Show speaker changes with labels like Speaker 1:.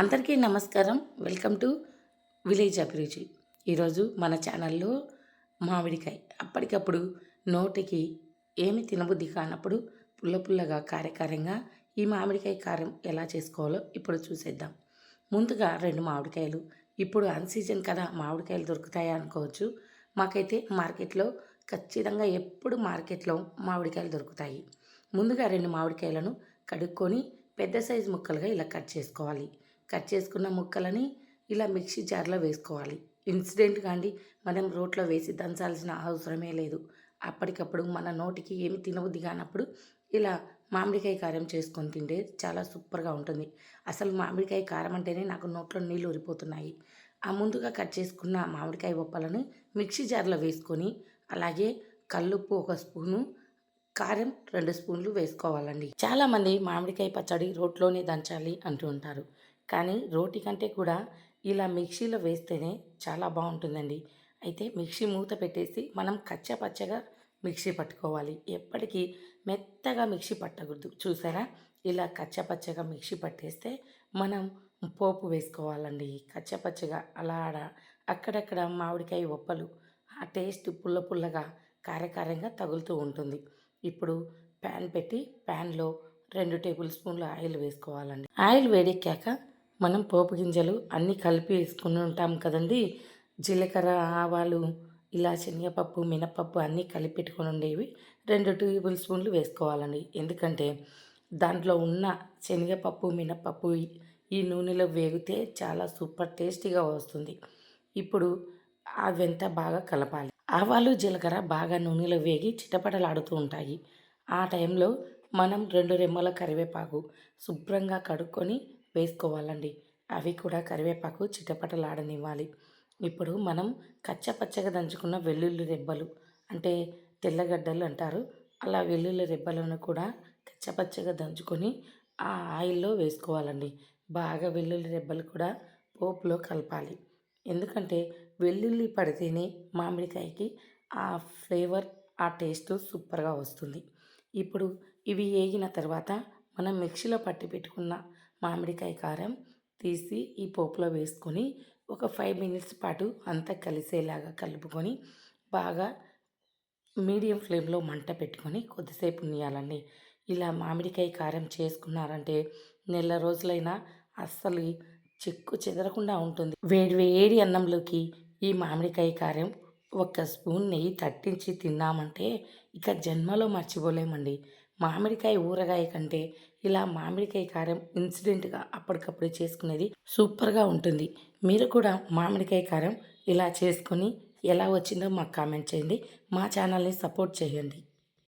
Speaker 1: అందరికీ నమస్కారం. Welcome to village అభిరుచి. ఈరోజు మన ఛానల్లో మామిడికాయ. అప్పటికప్పుడు నోటికి ఏమి తినబుద్ధి కానప్పుడు పుల్ల పుల్లగా కారకారంగా ఈ మామిడికాయ కారం ఎలా చేసుకోవాలో ఇప్పుడు చూసేద్దాం. ముందుగా రెండు మామిడికాయలు. ఇప్పుడు అన్ సీజన్ కదా మామిడికాయలు దొరుకుతాయా అనుకోవచ్చు. మాకైతే మార్కెట్లో ఖచ్చితంగా ఎప్పుడు మార్కెట్లో మామిడికాయలు దొరుకుతాయి. ముందుగా రెండు మామిడికాయలను కడుక్కొని పెద్ద సైజు ముక్కలుగా ఇలా కట్ చేసుకోవాలి. కట్ చేసుకున్న ముక్కలని ఇలా మిక్సీ జార్లో వేసుకోవాలి. ఇన్సిడెంట్ కానీ మనం రోట్లో వేసి దంచాల్సిన అవసరమే లేదు. అప్పటికప్పుడు మన నోటికి ఏమి తినబుద్ధి కానప్పుడు ఇలా మామిడికాయ కారం చేసుకొని తింటే చాలా సూపర్గా ఉంటుంది. అసలు మామిడికాయ కారం అంటేనే నాకు నోట్లో నీళ్ళు ఊరిపోతున్నాయి. ఆ ముందుగా కట్ చేసుకున్న మామిడికాయ బొప్పలను మిక్సీ జార్లో వేసుకొని అలాగే కల్లుప్పు ఒక స్పూను కారం రెండు స్పూన్లు వేసుకోవాలండి. చాలామంది మామిడికాయ పచ్చడి రోట్లోనే దంచాలి అంటూ ఉంటారు. కానీ రోటి కంటే కూడా ఇలా మిక్సీలో వేస్తేనే చాలా బాగుంటుందండి. అయితే మిక్సీ మూత పెట్టేసి మనం కచ్చా పచ్చగా మిక్సీ పట్టుకోవాలి. ఎప్పటికీ మెత్తగా మిక్సీ పట్టకూడదు. చూసారా? ఇలా కచ్చపచ్చగా మిక్సీ పట్టేస్తే మనం పోపు వేసుకోవాలండి. కచ్చపచ్చగా అలా ఆడ అక్కడక్కడ మామిడికాయ ఒప్పలు ఆ టేస్ట్ పుల్ల పుల్లగా కారకారంగా తగులుతూ ఉంటుంది. ఇప్పుడు ప్యాన్ పెట్టి ప్యాన్లో రెండు టేబుల్ స్పూన్ల ఆయిల్ వేసుకోవాలండి. ఆయిల్ వేడెక్కాక మనం పోపు గింజలు అన్నీ కలిపి వేసుకుని ఉంటాం కదండి. జీలకర్ర ఆవాలు ఇలా శనగపప్పు మినపప్పు అన్నీ కలిపి పెట్టుకుని ఉండేవి. రెండు టేబుల్ స్పూన్లు వేసుకోవాలండి. ఎందుకంటే దాంట్లో ఉన్న శనగపప్పు మినపప్పు ఈ నూనెలో వేగితే చాలా సూపర్ టేస్టీగా వస్తుంది. ఇప్పుడు అవంతా బాగా కలపాలి. ఆవాలు జీలకర్ర బాగా నూనెలో వేగి చిటపటలాడుతూ ఉంటాయి. ఆ టైంలో మనం రెండు రెమ్మల కరివేపాకు శుభ్రంగా కడుక్కొని వేసుకోవాలండి. అవి కూడా కరివేపాకు చిటపటలాడనివ్వాలి. ఇప్పుడు మనం కచ్చపచ్చగా దంచుకున్న వెల్లుల్లి రెబ్బలు అంటే తెల్లగడ్డలు అంటారు. అలా వెల్లుల్లి రెబ్బలను కూడా కచ్చపచ్చగా దంచుకొని ఆ ఆయిల్లో వేసుకోవాలండి. బాగా వెల్లుల్లి రెబ్బలు కూడా పోపులో కలపాలి. ఎందుకంటే వెల్లుల్లి పడితేనే మామిడికాయకి ఆ ఫ్లేవర్ ఆ టేస్ట్ సూపర్గా వస్తుంది. ఇప్పుడు ఇవి వేగిన తర్వాత మనం మిక్సీలో పట్టి పెట్టుకున్న మామిడికాయ కారం తీసి ఈ పోపులో వేసుకొని ఒక ఫైవ్ మినిట్స్ పాటు అంతా కలిసేలాగా కలుపుకొని బాగా మీడియం ఫ్లేమ్లో మంట పెట్టుకొని కొద్దిసేపు ఉన్నయాలండి ఇలా మామిడికాయ కారం చేసుకున్నారంటే నెల రోజులైనా అస్సలు చెక్కు చెదరకుండా ఉంటుంది. వేడి వేడి అన్నంలోకి ఈ మామిడికాయ కారం ఒక స్పూన్ నెయ్యి తట్టించి తిన్నామంటే ఇక జన్మలో మర్చిపోలేమండి. మామిడికాయ ఊరగాయ కంటే ఇలా మామిడికాయ కారం ఇన్సిడెంట్గా అప్పటికప్పుడు చేసుకునేది సూపర్గా ఉంటుంది. మీరు కూడా మామిడికాయ కారం ఇలా చేసుకొని ఎలా వచ్చిందో మాకు కామెంట్ చేయండి. మా ఛానల్ని సపోర్ట్ చేయండి.